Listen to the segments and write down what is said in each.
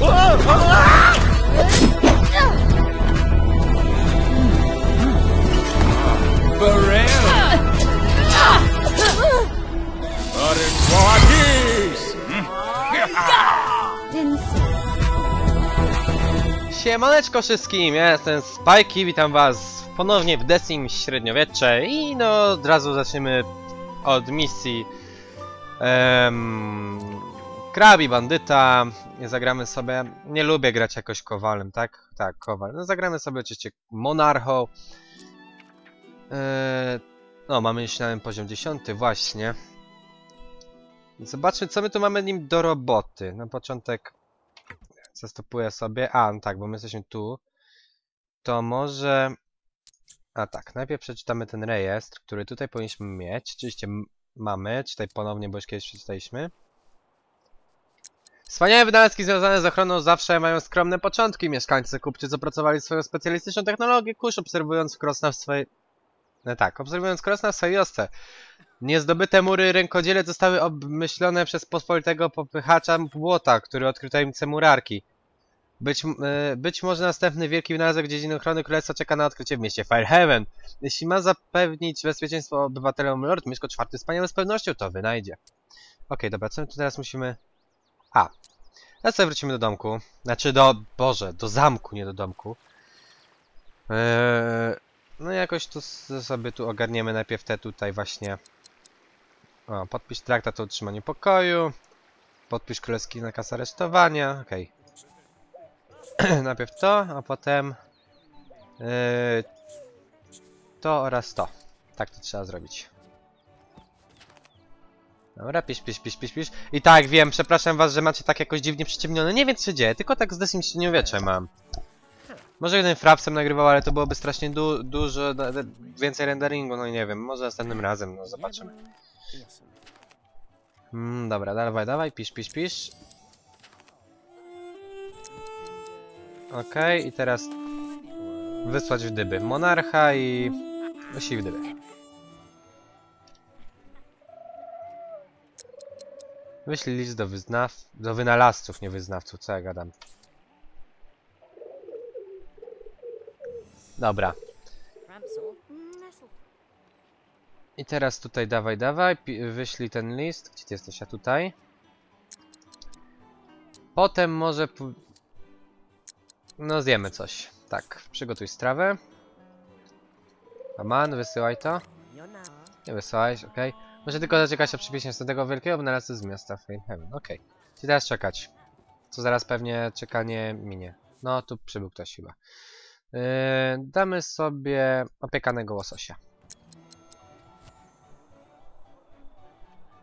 Fresco. Barrel. Orange Siemaneczko wszystkim, ja jestem Spajki, witam was ponownie w Decim Średniowiecze i no od razu zaczniemy od misji um, Krabi Bandyta, zagramy sobie, nie lubię grać jakoś Kowalem, tak? Tak, Kowal, no zagramy sobie oczywiście Monarchą Eee, No, mamy już na poziom 10 właśnie Zobaczmy co my tu mamy nim do roboty, na początek zastopuję sobie. A, no tak, bo my jesteśmy tu. To może... A tak, najpierw przeczytamy ten rejestr, który tutaj powinniśmy mieć. Oczywiście mamy, czytaj ponownie, bo już kiedyś przeczytaliśmy. Wspaniałe wynalazki związane z ochroną zawsze mają skromne początki. Mieszkańcy kupcy opracowali swoją specjalistyczną technologię kurz, obserwując krosna w swojej... No tak, obserwując krosna w swojej wiosce. Niezdobyte mury rękodziele zostały obmyślone przez pospolitego popychacza błota, który odkrył tajemnicę murarki. Być, e, być może następny wielki wynalazek dziedziny ochrony królestwa czeka na odkrycie w mieście Firehaven. Jeśli ma zapewnić bezpieczeństwo obywatelom Lord Mieszko IV wspaniale z pewnością to wynajdzie. Okej, dobra, co my tu teraz musimy... A. Teraz sobie wrócimy do domku. Znaczy do... Boże, do zamku, nie do domku. Eee, no jakoś tu sobie tu ogarniemy najpierw te tutaj właśnie... O, podpisz traktat o utrzymaniu pokoju. Podpisz królewski nakaz aresztowania. Okej. Najpierw to, a potem... Yy, to oraz to. Tak to trzeba zrobić. Dobra, pisz, pisz, pisz, pisz, pisz. I tak, wiem, przepraszam was, że macie tak jakoś dziwnie przyciemnione. Nie wiem, co się dzieje, tylko tak z Desim średniowiecze mam. Może jeden frapsem nagrywał, ale to byłoby strasznie du dużo, więcej renderingu, no i nie wiem, może następnym razem, no zobaczymy. Mm, dobra, dawaj, dawaj, pisz, pisz, pisz. Okej, i teraz wysłać w dyby monarcha i wyślij w dyby. Wyślij list do wyznaw... do wynalazców, nie wyznawców, co ja gadam. Dobra. I teraz tutaj dawaj, dawaj, wyślij ten list. Gdzie ty jesteś? A tutaj. Potem może... No zjemy coś. Tak, przygotuj strawę. Aman, wysyłaj to. Nie wysyłałeś, okej. Może tylko zaczekać na przybicie z tego wielkiego wynalazcy z miasta Fanehaven. Okej. Okay. teraz czekać. Co zaraz pewnie czekanie minie. No, tu przybył ktoś chyba. Yy, damy sobie opiekanego łososia.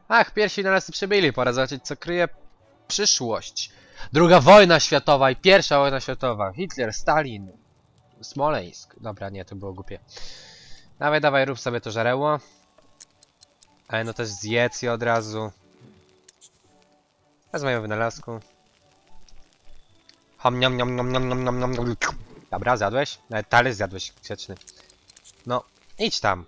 Ach, pierwsi wynalazcy przybyli. Pora zobaczyć, co kryje przyszłość. Druga wojna światowa i pierwsza wojna światowa. Hitler, Stalin, Smoleńsk. Dobra, nie, to było głupie. Dawaj, dawaj, rób sobie to żareło. Ale no też zjedz je od razu. Wezmę ją wynalazku. Ham, niam, niam, niam, niam, niam, niam. Dobra, zjadłeś? Nawet talerz zjadłeś, grzeczny. No, idź tam.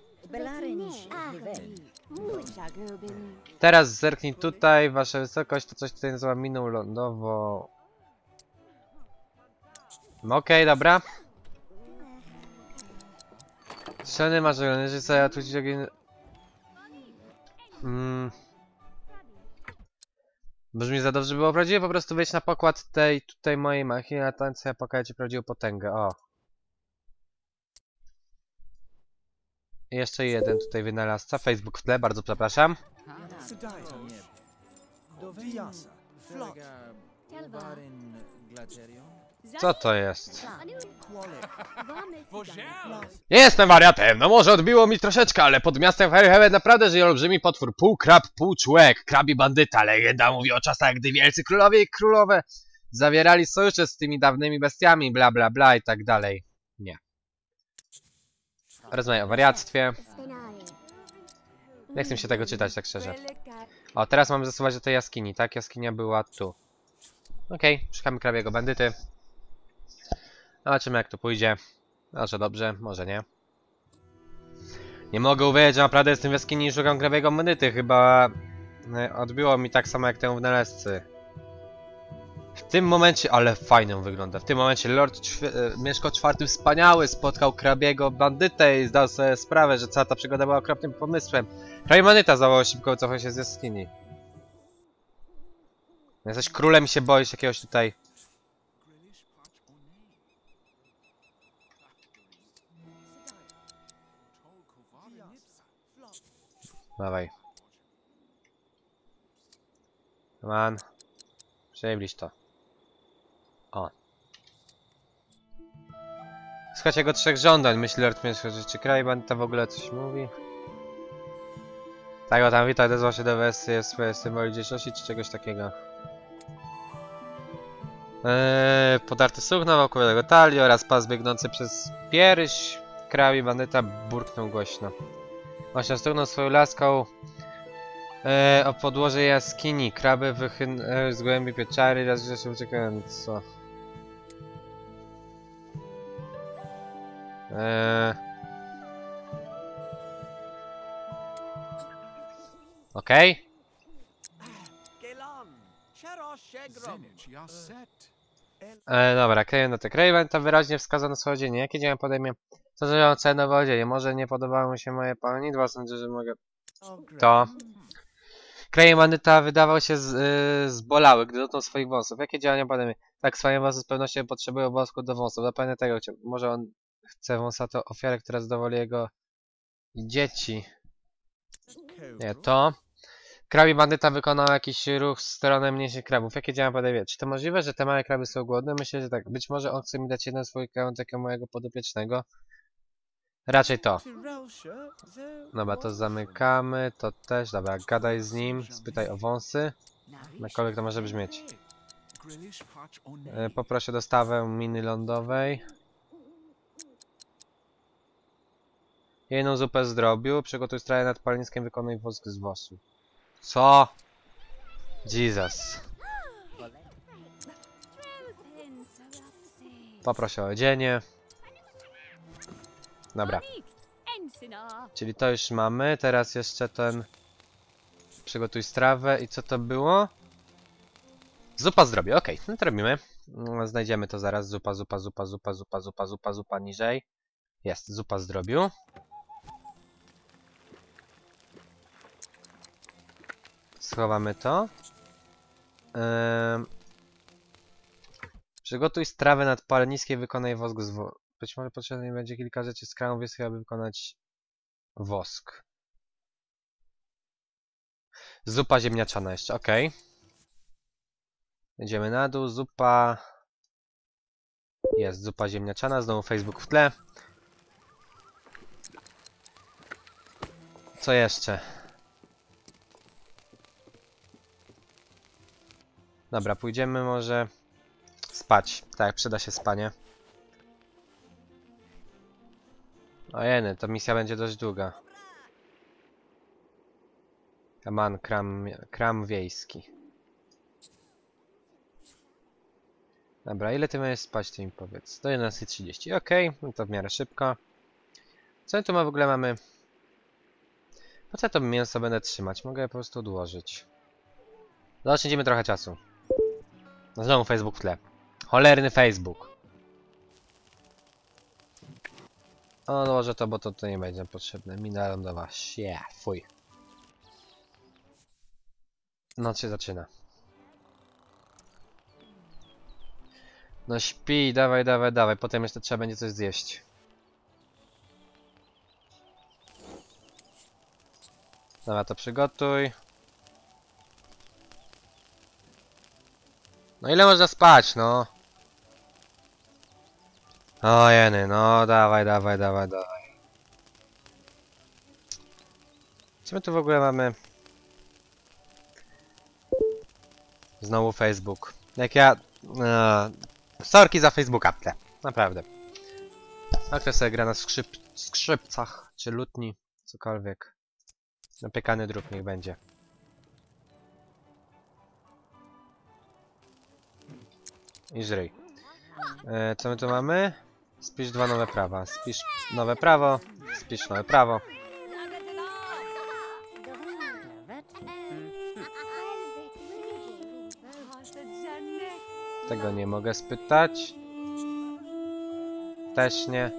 Teraz zerknij tutaj, wasza wysokość, to coś tutaj nazywa miną lądową. No okej, okay, dobra. Szany masz żołnierzy, co ja tu Mm. Brzmi za dobrze było prawdziwe, po prostu wejdź na pokład tej tutaj mojej machiny, a tam co ja pokażę ci prawdziwą potęgę, o. I Jeszcze jeden tutaj wynalazca, Facebook w tle, bardzo przepraszam. Doviasa. Flot. Glacerio. Co to jest? Nie jestem wariatem, no może odbiło mi troszeczkę, ale pod miastem Fairhaven naprawdę żyje olbrzymi potwór, pół krab, pół człowiek, krabi bandyta. Legenda mówi o czasach, gdy wielcy królowie i królowe zawierali sojusze z tymi dawnymi bestiami, bla bla bla i tak dalej. Nie. Rozmawiam o wariactwie. Nie chcę się tego czytać, tak szczerze. O, teraz mamy zasuwać do tej jaskini, tak? Jaskinia była tu. Okej, szukamy krabiego bandyty. Zobaczymy jak to pójdzie. Może dobrze, może nie. Nie mogę uwierzyć, że naprawdę jestem w jaskini i szukam krabiego bandyty. Chyba e, odbiło mi tak samo jak temu w Nelescy. W tym momencie, ale fajną wygląda. W tym momencie Lord Ćwi- e, Mieszko IV wspaniały spotkał krabiego bandytę i zdał sobie sprawę, że cała ta przygoda była okropnym pomysłem. Krabi bandyta zawołał szybko wycofał się z jaskini. Jesteś królem się boisz jakiegoś tutaj... Dawaj. On. Przybliż to. O. Słuchać jego trzech żądań, myśli Lord Mieszko, że czy kraj bandyta w ogóle coś mówi? Tak, o tam witaj, odezwał się do wersji, jest swoje symboli gdzieś czy czegoś takiego. Eee, podarty sukno wokół jego talii oraz pas biegnący przez pierś. Krabi bandyta burknął głośno. Stugnął swoją laską e, o podłoże jaskini. Kraby wychynęły z głębi pieczary, raz rzeczy uciekająco. Eee. Okej. Set. E, dobra, kleję na te Craven, to wyraźnie wskazano swoje odzienie. Jakie działania podejmie? Co za całe nowe odzienie? Może nie podobało mi się moje panidło, sądzę, że mogę... To... Krajem bandyta wydawał się z, y, zbolały, gdy dotknął swoich wąsów. Jakie działania podejmie? Tak, swoje wąsy z pewnością potrzebują wosku do wąsów. Zapewne tego chciał. Może on chce wąsatą ofiarę, która zadowoli jego dzieci. Nie, to... Krabi bandyta wykonał jakiś ruch w stronę mniejszych krabów. Jakie działania podejmie? Czy to możliwe, że te małe kraby są głodne? Myślę, że tak. Być może on chce mi dać jeden swój kawałek mojego podopiecznego. Raczej to. Dobra, to zamykamy, to też. Dobra, gadaj z nim, spytaj o wąsy. Jakkolwiek to może brzmieć. E, poproszę dostawę miny lądowej. Jedną zupę z drobiu. Przygotuj strawę nad paleniskiem, wykonuj wosk z wosu. Co? Jesus. Poproszę o odzienie. Dobra, czyli to już mamy. Teraz jeszcze ten... Przygotuj strawę. I co to było? Zupa z drobiu, okej, no to robimy. Mm, Znajdziemy to zaraz. Zupa, zupa, zupa, zupa, zupa, zupa, zupa, zupa niżej. Jest, zupa z drobiu. Schowamy to. Ym... Przygotuj strawę nad paleniskiem, wykonaj wosk z wo... Być może potrzebne będzie kilka rzeczy z kranu wieskiej, aby wykonać wosk. Zupa ziemniaczana jeszcze, okej. Idziemy na dół, zupa... Jest, zupa ziemniaczana, znowu Facebook w tle. Co jeszcze? Dobra, pójdziemy może spać. Tak, przyda się spanie. Ojeny, to misja będzie dość długa. Kaman, kram, kram wiejski. Dobra, ile ty możesz spać, ty mi powiedz. Do 11.30, okej, no to w miarę szybko. Co tu ma w ogóle mamy? Po co to mięso będę trzymać? Mogę po prostu odłożyć. Zaoszczędzimy trochę czasu. No znowu Facebook w tle. Cholerny Facebook. Odłożę to, bo to, to nie będzie potrzebne. Mina lądowa. Sie, fuj. Noc się zaczyna. No śpi, dawaj, dawaj, dawaj. Potem jeszcze trzeba będzie coś zjeść. Dobra, to przygotuj. No ile można spać, no? O jeny, no dawaj, dawaj, dawaj, dawaj. Co my tu w ogóle mamy? Znowu Facebook. Jak ja... E, sorki za Facebooka, tle. Naprawdę. A sobie gra na skrzyp, skrzypcach, czy lutni, cokolwiek. Napiekany drób niech będzie. I żryj. E, co my tu mamy? Spisz dwa nowe prawa. Spisz nowe prawo. Spisz nowe prawo. Tego nie mogę spytać. Też nie.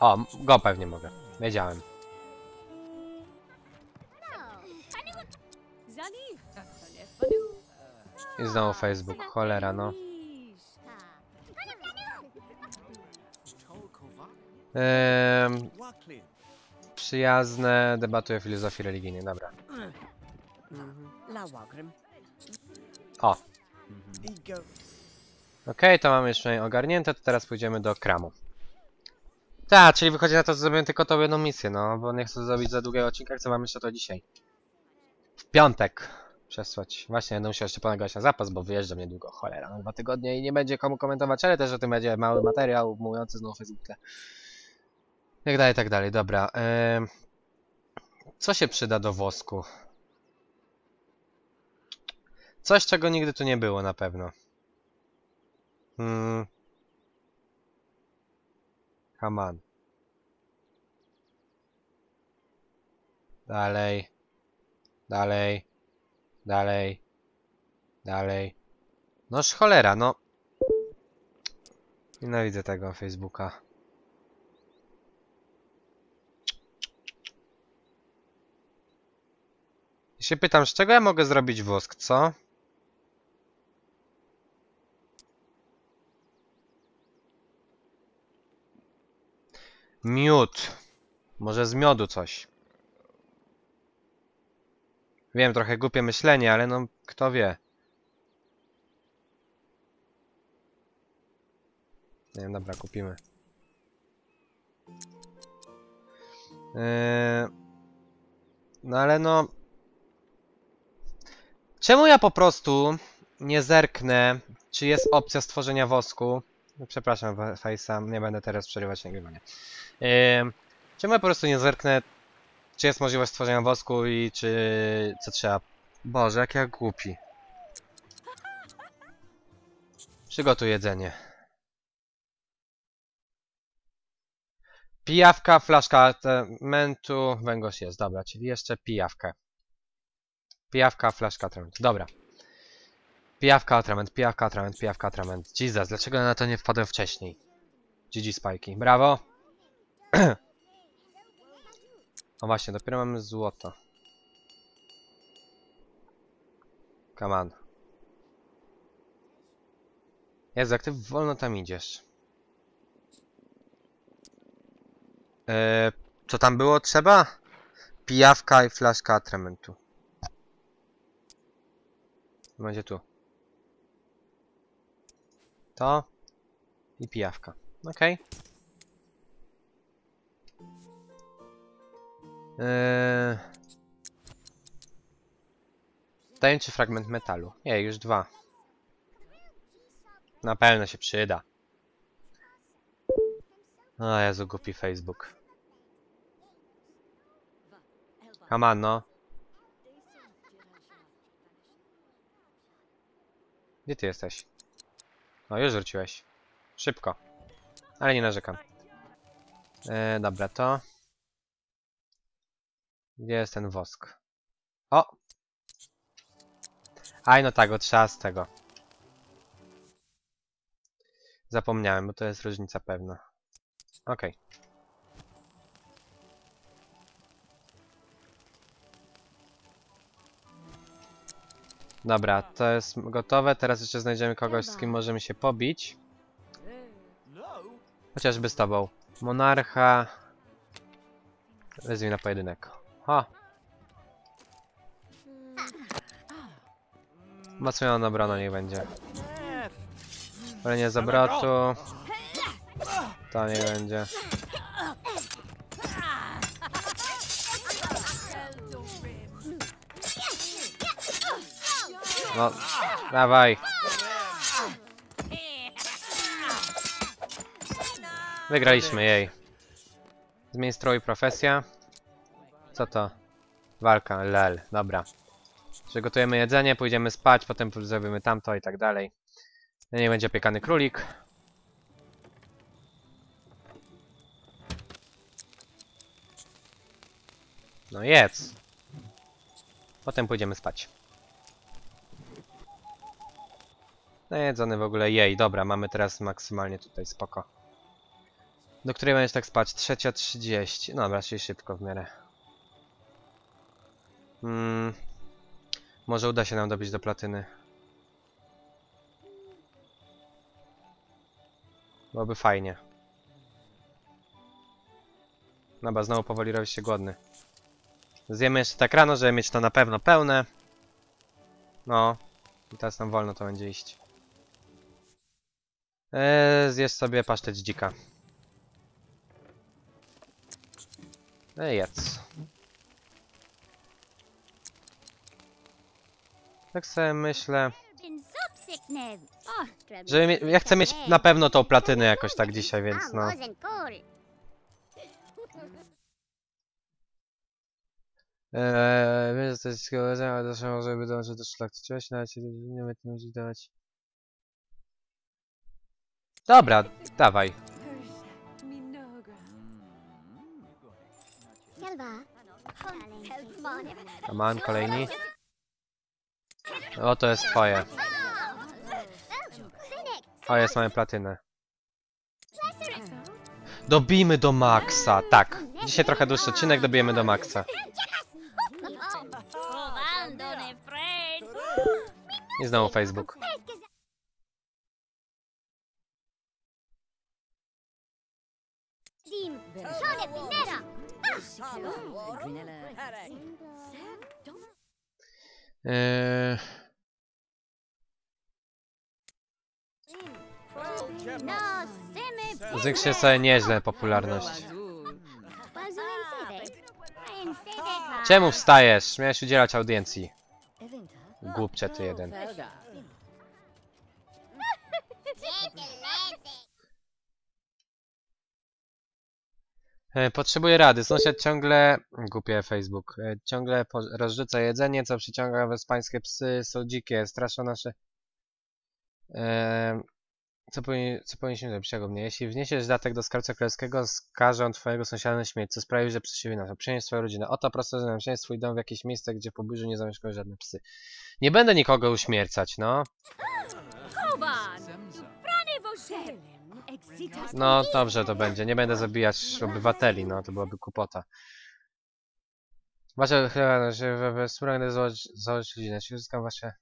O, go pewnie mogę. Wiedziałem. I znowu Facebook. Cholera, no. Wakli. przyjazne, debatuje o filozofii religijnej. Dobra. O. Okej, to mamy jeszcze ogarnięte, to teraz pójdziemy do kramu. Tak, czyli wychodzi na to, że zrobię tylko tą jedną misję, no, bo nie chcę zrobić za długiego odcinka, chcę wam jeszcze to dzisiaj. W piątek przesłać. Właśnie, będę musiał jeszcze ponagrać na zapas, bo wyjeżdżam niedługo, cholera, na dwa tygodnie i nie będzie komu komentować, ale też o tym będzie mały materiał mówiący znowu Facebooku. Jak dalej, tak dalej, dobra. co się przyda do wosku? Coś, czego nigdy tu nie było na pewno. Hmm. On. Dalej. Dalej. Dalej. Dalej. Noż cholera, no. Nienawidzę tego Facebooka. Się pytam, z czego ja mogę zrobić wosk, co? Miód. Może z miodu coś. Wiem, trochę głupie myślenie, ale no, kto wie. Nie wiem, dobra, kupimy. Yy... No ale no... Czemu ja po prostu nie zerknę, czy jest opcja stworzenia wosku? Przepraszam, Face'a, nie będę teraz przerywać nagrywania. Czemu ja po prostu nie zerknę, czy jest możliwość stworzenia wosku i czy co trzeba. Boże, jak ja głupi. Przygotuj jedzenie. Pijawka, flaszka atramentu, węgorz jest, dobra, czyli jeszcze pijawkę. Pijawka, flaszka atramentu, dobra. Pijawka, atrament, pijawka, atrament, pijawka, atrament. Jesus, dlaczego na to nie wpadłem wcześniej? GG Spajki, brawo. O właśnie, dopiero mamy złoto. Come on. Jezu, jak ty wolno tam idziesz. Eee, co tam było trzeba? Pijawka i flaszka atramentu. Będzie tu. To. I pijawka. Okej. Eee... Tajemniczy fragment metalu. Nie, już dwa. Na pewno się przyda. O Jezu, głupi Facebook. Come on, no. Gdzie ty jesteś? No, już wróciłeś. Szybko. Ale nie narzekam. Eee, dobra, to... Gdzie jest ten wosk? O! Aj, no tak, trzeba z tego. Zapomniałem, bo to jest różnica pewna. Okej. Dobra, to jest gotowe. Teraz jeszcze znajdziemy kogoś, z kim możemy się pobić. No. Chociażby z tobą. Monarcha. Wezwij na pojedynek. Ha! Umacniona obrona niech będzie. Palenie z obrotu. To nie będzie. No, dawaj. Wygraliśmy jej. Zmień strój, profesja. Co to? Walka, lel, dobra. Przygotujemy jedzenie, pójdziemy spać, potem zrobimy tamto i tak dalej. Nie będzie piekany królik. No jedz. Potem pójdziemy spać. Najedzony w ogóle jej. Dobra, mamy teraz maksymalnie tutaj spoko. Do której będziesz tak spać? Trzecia trzydzieści. No dobra, czyli szybko w miarę. Mm, może uda się nam dobić do platyny. Byłoby fajnie. Dobra, znowu powoli robi się głodny. Zjemy jeszcze tak rano, żeby mieć to na pewno pełne. No. I teraz nam wolno to będzie iść. Eee, zjesz sobie pasztet z dzika. Ej, jedz. Tak sobie myślę, że mie- ja chcę mieć na pewno tą platynę jakoś tak dzisiaj, więc no. Eee, wiesz, to jest skojarzenia, ale też może by dążyć do. Cześć, nawet się nie będzie musieć dawać. Dobra, dawaj. Aman, kolejni. O, to jest twoje. O, jest, mamy platynę. Dobijmy do maksa, tak. Dzisiaj trochę dłuższy odcinek, dobijemy do maksa. I znowu Facebook. Eee, sobie nieźle popularność. Czemu wstajesz? Miałeś udzielać audiencji. Głupcze ty jeden. Potrzebuję rady. Sąsiad ciągle, głupie Facebook, e, ciągle rozrzuca jedzenie, co przyciąga wespańskie psy, są dzikie, straszą nasze... E, co, powinien, co powinniśmy zrobić? Czego mnie? Jeśli wniesiesz datek do skarbca królewskiego, skaże on twojego sąsiada na śmierć, co sprawi, że przeciwie nas. Przynieś swoją rodzinę. Oto proste rozwiązanie. Przynieś swój dom w jakieś miejsce, gdzie w pobliżu nie zamieszkają żadne psy. Nie będę nikogo uśmiercać, no. No dobrze to będzie. Nie będę zabijać obywateli, no to byłaby kupota. Wasze chyba, że we- we wspólnie będę założyć, rodzinę. Jeśli uzyskam wasze...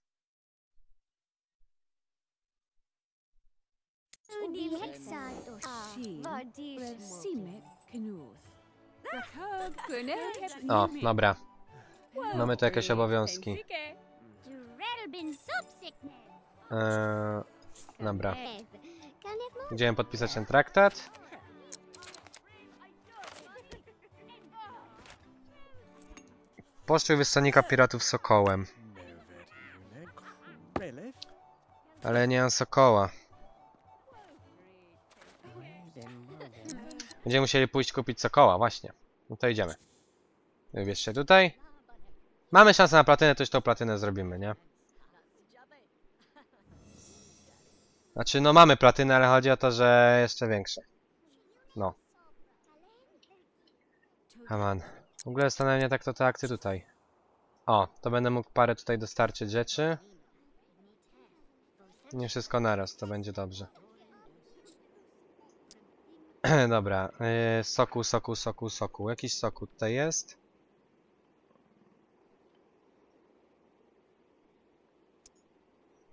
O, dobra. Mamy tu jakieś obowiązki. Eee, dobra. Gdzie mam podpisać ten traktat? Poszczuj wysłannika piratów sokołem. Ale nie mam sokoła. Będziemy musieli pójść kupić sokoła, właśnie. No to idziemy. Wybierz się tutaj. Mamy szansę na platynę, to już tą platynę zrobimy, nie? Znaczy, no mamy platynę, ale chodzi o to, że jeszcze większe. No. Aman. W ogóle zastanawia mnie tak to te akcje tutaj. O, to będę mógł parę tutaj dostarczyć rzeczy. Nie wszystko naraz, to będzie dobrze. Dobra, yy, soku, soku, soku, soku. Jakiś soku tutaj jest.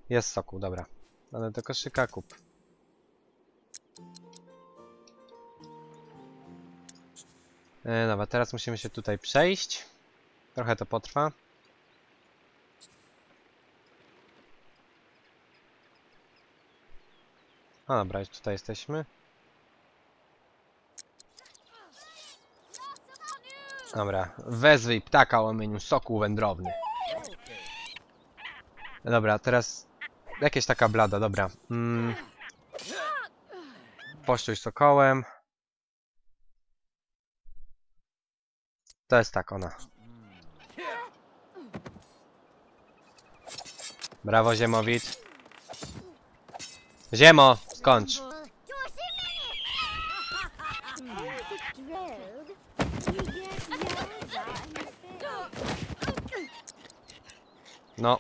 Jest soku, dobra. Ale do koszyka kup. E, dobra, teraz musimy się tutaj przejść. Trochę to potrwa. No dobra, już tutaj jesteśmy. Dobra, wezwij ptaka o imieniu Sokół Wędrowny. Dobra, teraz jakieś taka blada, dobra. Mm. Poszczuj sokołem. To jest tak, ona. Brawo, Ziemowit. Ziemo, skończ. No.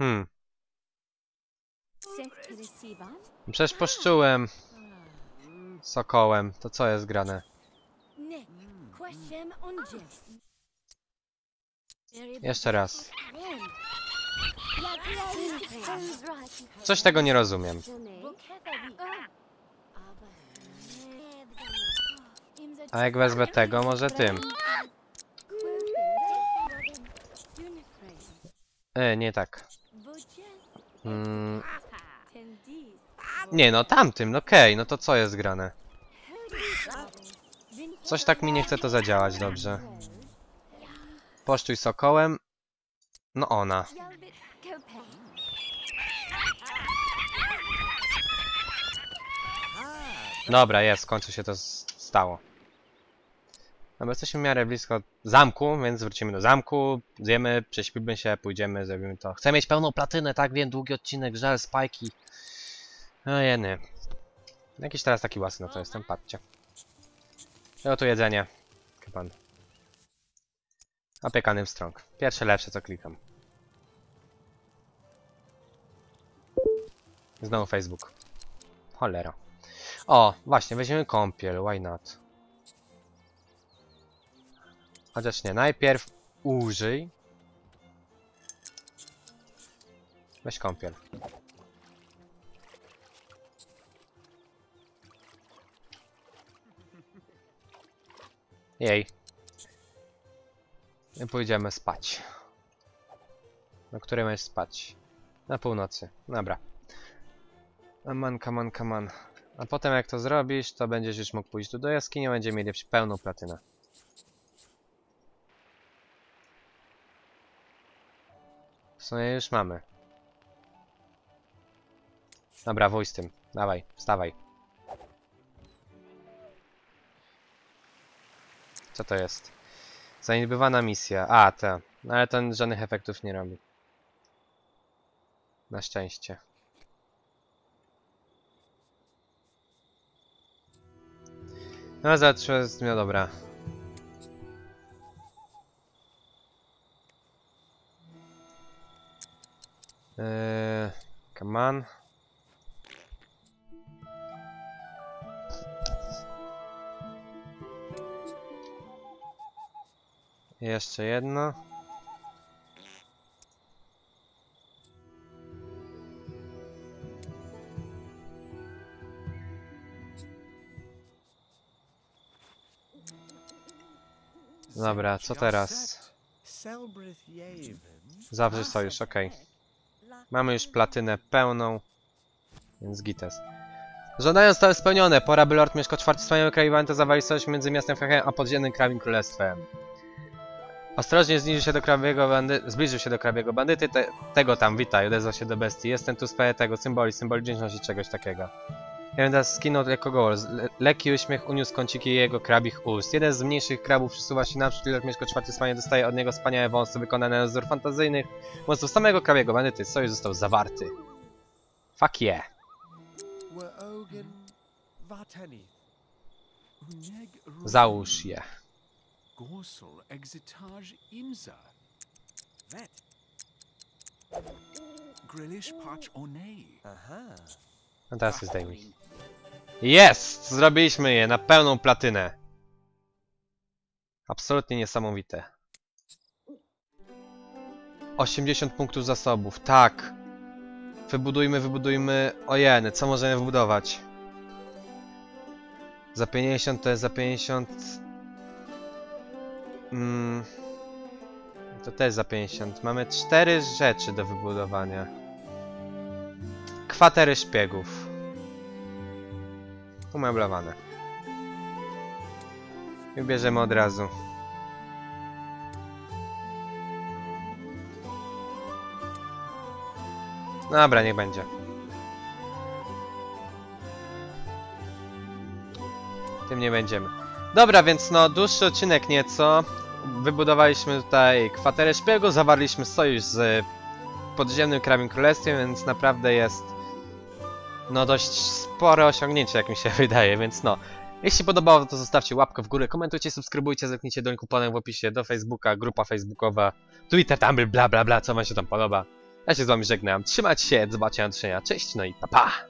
Hmm. Przecież poszczułem sokołem. To co jest grane? Jeszcze raz. Coś tego nie rozumiem. A jak wezmę tego, może tym. E, nie tak. Mm, nie no, tamtym, no okej, no to co jest grane? Coś tak mi nie chce to zadziałać dobrze. Poszczuj sokołem. No ona. Dobra, jest, w końcu się to s- stało. Dobra, jesteśmy w miarę blisko zamku, więc wrócimy do zamku, zjemy, prześpimy się, pójdziemy, zrobimy to. Chcę mieć pełną platynę, tak wiem, długi odcinek, żal, spajki. No jeny. Jakiś teraz taki łasny, no to jestem, patrzcie. No tu jedzenie. Kapan. Opiekanym strąg. Pierwsze lepsze, co klikam. Znowu Facebook. Cholera. O, właśnie, weźmiemy kąpiel, why not? Chociaż nie, najpierw użyj. Weź kąpiel. Jej. I pójdziemy spać. Na której masz spać? Na północy. Dobra. On, come on. A potem jak to zrobisz, to będziesz już mógł pójść tu do jaskini, będziemy mieli pełną platynę. Sumie już mamy. Dobra, wuj z tym. Dawaj, wstawaj. Co to jest? Zaniedbywana misja. A, ta. No ale ten żadnych efektów nie robi. Na szczęście. No zacznę z... No dobra. Eee, come on. Jeszcze jedno. Dobra, co teraz? Zawrzyj sojusz, okej. Mamy już platynę pełną, więc gites. Żądania zostały spełnione. Pora, by Lord Mieszko IV wspaniały kraj to zawali sojusz między miastem Fechem a podziemnym Krawim Królestwem. Ostrożnie zbliżył się do krabiego bandy... się do krabiego bandyty, te... tego tam, witaj, odezwał się do bestii. Jestem tu sprawie tego, symboli, symboli wdzięczności, czegoś takiego. Jeden teraz skinął jako gołąb. Le lekki uśmiech uniósł kąciki jego krabich ust. Jeden z mniejszych krabów przesuwa się naprzód Lord Mieszko IV wspaniale dostaje od niego wspaniałe wąsy wykonane na wzór fantazyjnych monstrów samego krabiego bandyty. Sojusz został zawarty. Fuck yeah. Załóż je. Grillish patch. Aha. No teraz się zdejmij. Jest! Zrobiliśmy je na pełną platynę. Absolutnie niesamowite. 80 punktów zasobów, tak. Wybudujmy, wybudujmy... Ojeny, co możemy wybudować? Za 50 to jest za 50... Mm. To też za 50. Mamy cztery rzeczy do wybudowania. Kwatery szpiegów. Umeblowane. I bierzemy od razu. Dobra, niech będzie. Tym nie będziemy. Dobra, więc no, dłuższy odcinek nieco. Wybudowaliśmy tutaj kwaterę szpiegu, zawarliśmy sojusz z podziemnym Krawim Królestwem, więc naprawdę jest no dość spore osiągnięcie, jak mi się wydaje, więc no. Jeśli podobało, to zostawcie łapkę w górę, komentujcie, subskrybujcie, zerknijcie do kuponem w opisie do Facebooka, grupa facebookowa, Twitter, Tumblr, bla bla bla, co wam się tam podoba. Ja się z wami żegnam, trzymajcie się, do zobaczenia, cześć, no i pa pa!